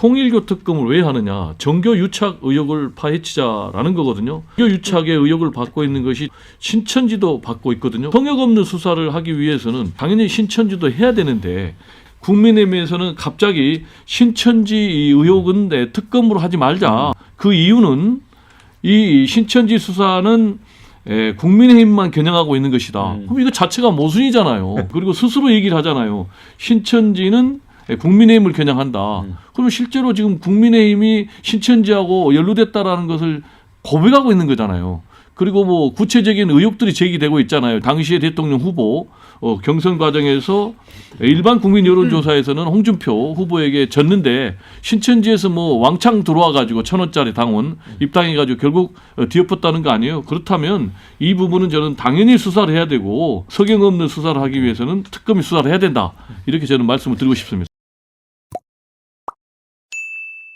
통일교 특검을 왜 하느냐? 정교 유착 의혹을 파헤치자라는 거거든요. 정교 유착의 의혹을 받고 있는 것이 신천지도 받고 있거든요. 성역 없는 수사를 하기 위해서는 당연히 신천지도 해야 되는데 국민의힘에서는 갑자기 신천지 이 의혹은 내 특검으로 하지 말자. 그 이유는 이 신천지 수사는 에, 국민의힘만 겨냥하고 있는 것이다. 음. 그럼 이거 자체가 모순이잖아요. 그리고 스스로 얘기를 하잖아요. 신천지는 에, 국민의힘을 겨냥한다. 음. 그러면 실제로 지금 국민의힘이 신천지하고 연루됐다라는 것을 고백하고 있는 거잖아요. 그리고 뭐 구체적인 의혹들이 제기되고 있잖아요. 당시의 대통령 후보 어, 경선 과정에서 일반 국민 여론조사에서는 홍준표 후보에게 졌는데 신천지에서 뭐 왕창 들어와 가지고 천 원짜리 당원 입당해 가지고 결국 어, 뒤엎었다는 거 아니에요? 그렇다면 이 부분은 저는 당연히 수사를 해야 되고 석영 없는 수사를 하기 위해서는 특검이 수사를 해야 된다. 이렇게 저는 말씀을 드리고 싶습니다.